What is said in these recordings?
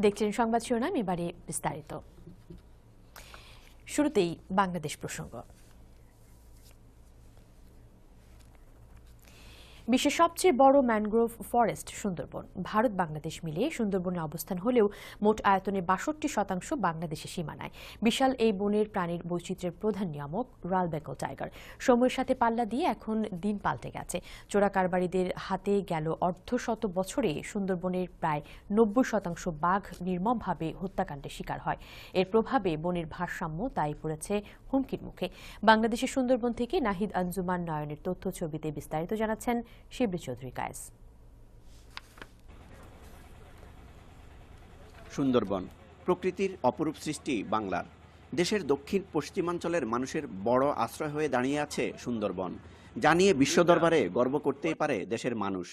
দেখছেন সংবাদ শিরোনাম এবারে বিস্তারিত। শুরুতেই বাংলাদেশ প্রসঙ্গ। বিশ্বের সবচেয়ে বড় ম্যানগ্রোভ ফরেস্ট সুন্দরবন। ভারত, বাংলাদেশ মিলিয়ে সুন্দরবনে অবস্থান হলেও মোট আয়তনে বাষট্টি শতাংশ বাংলাদেশের সীমানায়। বিশাল এই বনের প্রাণীর বৈচিত্র্যের প্রধান নিয়ামক রয়্যাল বেঙ্গল টাইগার। সময়ের সাথে পাল্লা দিয়ে এখন দিন পাল্টে গেছে। চোরা কারবারিদের হাতে গেল অর্ধশত বছরে সুন্দরবনের প্রায় নব্বই শতাংশ বাঘ নির্মমভাবে হত্যাকাণ্ডের শিকার হয়। এর প্রভাবে বনের ভারসাম্য তাই পড়েছে হুমকির মুখে। বাংলাদেশের সুন্দরবন থেকে নাহিদ আঞ্জুমান নয়নের তথ্য ছবিতে বিস্তারিত জানাচ্ছেন শিবলি চৌধুরী কায়েস। সুন্দরবন, প্রকৃতির অপরূপ সৃষ্টি বাংলার। দেশের দক্ষিণ পশ্চিমাঞ্চলের মানুষের বড় আশ্রয় হয়ে দাঁড়িয়ে আছে সুন্দরবন। যা নিয়ে বিশ্ব দরবারে গর্ব করতেই পারে দেশের মানুষ।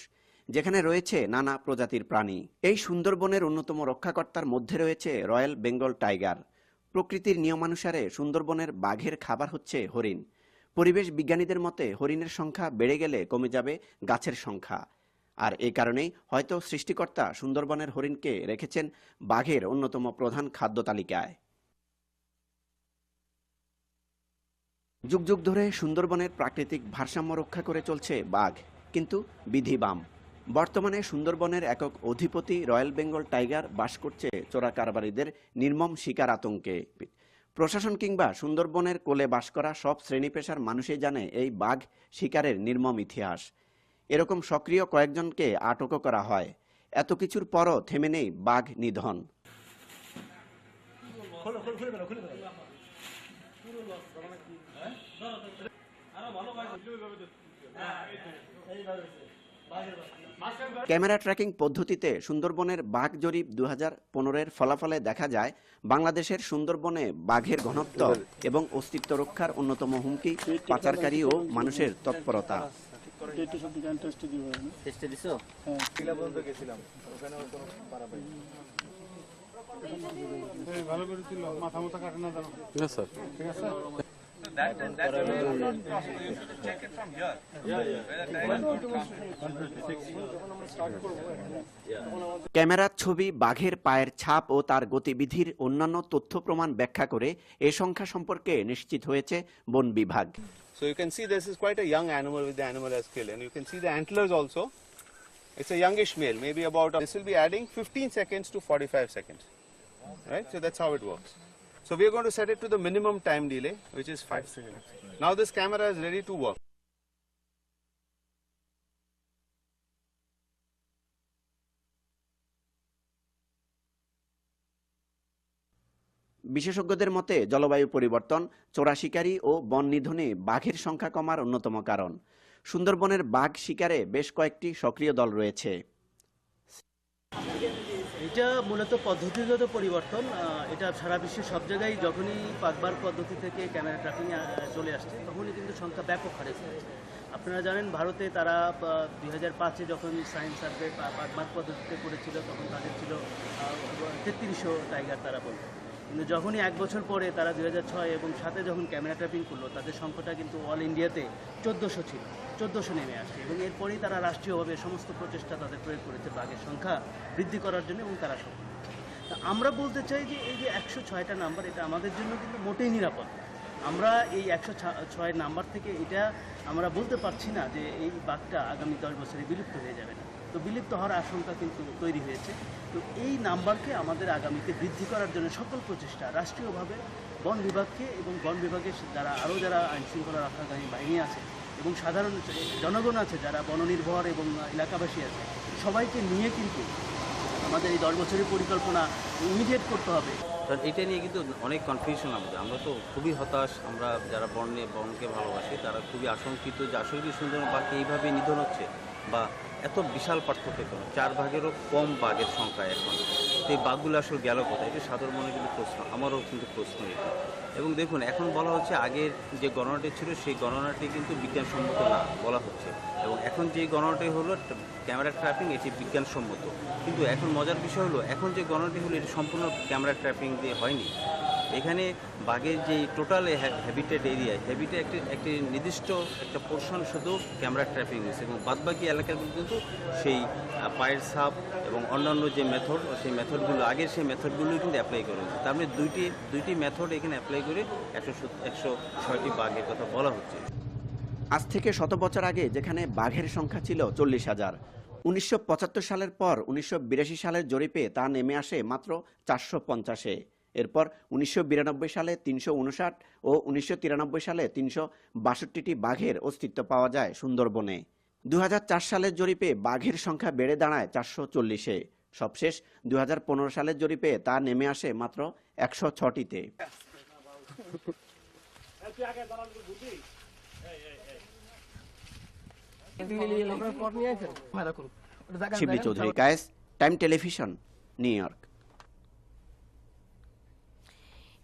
যেখানে রয়েছে নানা প্রজাতির প্রাণী। এই সুন্দরবনের অন্যতম রক্ষাকর্তার মধ্যে রয়েছে রয়্যাল বেঙ্গল টাইগার। প্রকৃতির নিয়মানুসারে সুন্দরবনের বাঘের খাবার হচ্ছে হরিণ। পরিবেশ বিজ্ঞানীদের মতে হরিণের সংখ্যা বেড়ে গেলে কমে যাবে গাছের সংখ্যা। আর এই কারণেই হয়তো সৃষ্টিকর্তা সুন্দরবনের হরিণকে রেখেছেন বাঘের অন্যতম প্রধান খাদ্য তালিকায়। যুগ যুগ ধরে সুন্দরবনের প্রাকৃতিক ভারসাম্য রক্ষা করে চলছে বাঘ, কিন্তু বিধি বাম বর্তমানে সুন্দরবনের একক অধিপতি রয়্যাল বেঙ্গল টাইগার বাস করছে চোরা কারবারিদের নির্মম শিকার আতঙ্কে। প্রশাসন কিংবা সুন্দরবনের কোলে বাস করা সব শ্রেণি পেশার মানুষই জানে এই বাঘ শিকারের নির্মম ইতিহাস। এরকম সক্রিয় কয়েকজনকে আটকও করা হয়। এত কিছুর পরও থেমে নেই বাঘ নিধন। ক্যামেরা ট্র্যাকিং পদ্ধতিতে সুন্দরবনের বাঘ জরিপ দু হাজার ফলাফলে দেখা যায় বাংলাদেশের সুন্দরবনে বাঘের ঘনত্ব এবং অস্তিত্ব রক্ষার অন্যতম হুমকি পাচারকারী ও মানুষের তৎপরতা। ভালো করে মাথা মাথা কাটে না ক্যামেরার ছবি বাঘের পায়ের ছাপ ও তার গতিবিধির অন্যান্য তথ্য প্রমাণ ব্যাখ্যা করে এ সংখ্যা সম্পর্কে নিশ্চিত হয়েছে বন বিভাগ So you can see this is quite a young animal with the animal has killed, and you can see the antlers also. It's a youngish male, maybe about. This will be adding 15 seconds to 45 seconds, right? So that's how it works. So we are going to set it to the minimum time delay, which is five seconds. Now this camera is ready to work. বিশেষজ্ঞদের মতে জলবায়ু পরিবর্তন চোরা শিকারী ও বন নিধনে বাঘের সংখ্যা কমার অন্যতম কারণ সুন্দরবনের বাঘ শিকারে বেশ কয়েকটি সক্রিয় দল রয়েছে এটা মূলত পদ্ধতিগত পরিবর্তন এটা সারা বিশ্বের সব জায়গায় যখনই পাকবার পদ্ধতি থেকে ক্যামেরা ট্র্যাকিং চলে আসছে, তখনই কিন্তু সংখ্যা ব্যাপক হারে কমেছে আপনারা জানেন, ভারতে তারা দুই হাজার পাঁচে যখন সায়েন্স সার্ভে পাকবার পদ্ধতিতে করেছিল, তখন তাদের ছিল তেত্রিশশো টাইগার তারা বলতো কিন্তু যখনই এক বছর পরে তারা দু ছয় এবং সাথে যখন ক্যামেরা ট্র্যাপিং করল, তাদের সংখ্যাটা কিন্তু অল ইন্ডিয়াতে চোদ্দোশো ছিল, চোদ্দোশো নেমে আসছে এবং এরপরেই তারা রাষ্ট্রীয়ভাবে সমস্ত প্রচেষ্টা তাদের প্রয়োগ করেছে বাঘের সংখ্যা বৃদ্ধি করার জন্য এবং তারা সফল। তা আমরা বলতে চাই যে এই যে একশো ছয়টা নাম্বার, এটা আমাদের জন্য কিন্তু মোটেই নিরাপদ। আমরা এই একশো ছয় নাম্বার থেকে এটা আমরা বলতে পারছি না যে এই বাঘটা আগামী দশ বছরে বিলুপ্ত হয়ে যাবে না। তো বিলুপ্ত হওয়ার আশঙ্কা কিন্তু তৈরি হয়েছে। তো এই নাম্বারকে আমাদের আগামীতে বৃদ্ধি করার জন্য সকল প্রচেষ্টা রাষ্ট্রীয়ভাবে, বন বিভাগকে এবং বন বিভাগের যারা, আরও যারা আইন শৃঙ্খলা রক্ষাকারী বাহিনী আছে এবং সাধারণ জনগণ আছে যারা বননির্ভর এবং এলাকাবাসী আছে, সবাইকে নিয়ে কিন্তু আমাদের এই দশ বছরের পরিকল্পনা ইমিডিয়েট করতে হবে। কারণ এটা নিয়ে কিন্তু অনেক কনফিউশন আমাদের। আমরা তো খুবই হতাশ, আমরা যারা বর্ণে বনকে ভালোবাসি, তারা খুবই আশঙ্কিত যে আসলে কি সুন্দরবন পাখি এইভাবে নিধন হচ্ছে বা এত বিশাল পার্থক্য কেন চার ভাগেরও কম বাঘের সংখ্যা এখন। এই বাঘগুলো আসলে গেল কোথায়? এটা সাধারণ মনে কিন্তু প্রশ্ন, আমারও কিন্তু প্রশ্ন এটা এবং দেখুন, এখন বলা হচ্ছে আগের যে গণনাটি ছিল, সেই গণনাটি কিন্তু বিজ্ঞানসম্মত না বলা হচ্ছে। এবং এখন যে গণনাটি হলো, ক্যামেরা ট্র্যাপিং, এটি বিজ্ঞানসম্মত। কিন্তু এখন মজার বিষয় হলো, এখন যে গণনাটি হলো, এটি সম্পূর্ণ ক্যামেরা ট্র্যাপিং দিয়ে হয়নি। এখানে বাঘের যে টোটাল হ্যাবিটেড এরিয়া হ্যাবিটে একটি একটি নির্দিষ্ট একটা পোর্শন শুধু ক্যামেরা ট্র্যাপিং হয়েছে এবং বাদবাকি এলাকাগুলো কিন্তু সেই পায়ের সাপ এবং অন্যান্য যে মেথড সেই মেথডগুলো আগের সেই মেথডগুলোই কিন্তু অ্যাপ্লাই করা হয়েছে। তার মানে দুইটি দুইটি মেথড এখানে অ্যাপ্লাই করে একশো একশো ছয়টি বাঘের কথা বলা হচ্ছে। আজ থেকে শত বছর আগে যেখানে বাঘের সংখ্যা ছিল চল্লিশ হাজার, উনিশশো সালের পর উনিশশো বিরাশি সালের জরিপে তা নেমে আসে মাত্র চারশো পঞ্চাশে। এরপর উনিশশো বিরানব্বই সালে তিনশো উনষাট ও উনিশশো তিরানব্বই সালে তিনশো বাষট্টিটি বাঘের অস্তিত্ব পাওয়া যায় সুন্দরবনে। দুই হাজার চার সালের জরিপে বাঘের সংখ্যা বেড়ে দাঁড়ায় চারশো চল্লিশে। সবশেষ দুই হাজার পনেরো সালের জরিপে তা নেমে আসে মাত্র একশো ছটিতে। Shibli Chowdhury, Kayes, Time Television, New York.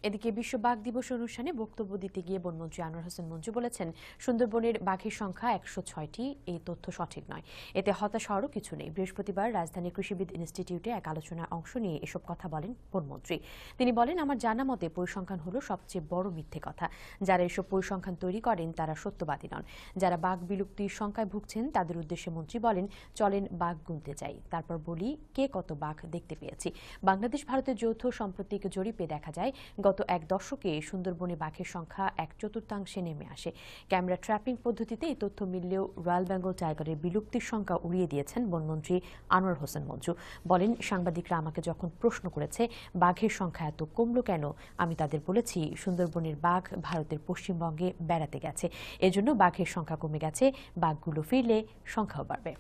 এদিকে বিশ্ব বাঘ দিবস অনুষ্ঠানে বক্তব্য দিতে গিয়ে বনমন্ত্রী আনোয়ার হোসেন মঞ্জু বলেছেন, সুন্দরবনের বাঘের সংখ্যা একশো ছয়টি এই তথ্য সঠিক নয়। এতে হতাশ হওয়ারও কিছু নেই। বৃহস্পতিবার রাজধানী কৃষিবিদ ইনস্টিটিউটে এক আলোচনায় অংশ নিয়ে এসব কথা বলেন বনমন্ত্রী। তিনি বলেন, আমার জানা মতে পরিসংখ্যান হলো সবচেয়ে বড় মিথ্যে কথা। যারা এসব পরিসংখ্যান তৈরি করেন, তারা সত্যবাদী নন। যারা বাঘ বিলুপ্তির সংখ্যায় ভুগছেন, তাদের উদ্দেশ্যে মন্ত্রী বলেন, চলেন বাঘ গুনতে যাই। তারপর বলি, কে কত বাঘ দেখতে পেয়েছি? বাংলাদেশ ভারতের যৌথ সাম্প্রতিক জরিপে দেখা যায় গত এক দশকে সুন্দরবনে বাঘের সংখ্যা এক চতুর্থাংশে নেমে আসে। ক্যামেরা ট্র্যাপিং পদ্ধতিতে এই তথ্য মিললেও রয়্যাল বেঙ্গল টাইগারের বিলুপ্তির সংখ্যা উড়িয়ে দিয়েছেন বনমন্ত্রী আনোয়ার হোসেন মঞ্জু। বলেন, সাংবাদিকরা আমাকে যখন প্রশ্ন করেছে, বাঘের সংখ্যা এত কমলো কেন? আমি তাদের বলেছি, সুন্দরবনের বাঘ ভারতের পশ্চিমবঙ্গে বেড়াতে গেছে। এজন্য বাঘের সংখ্যা কমে গেছে, বাঘগুলো ফিরলে সংখ্যাও বাড়বে।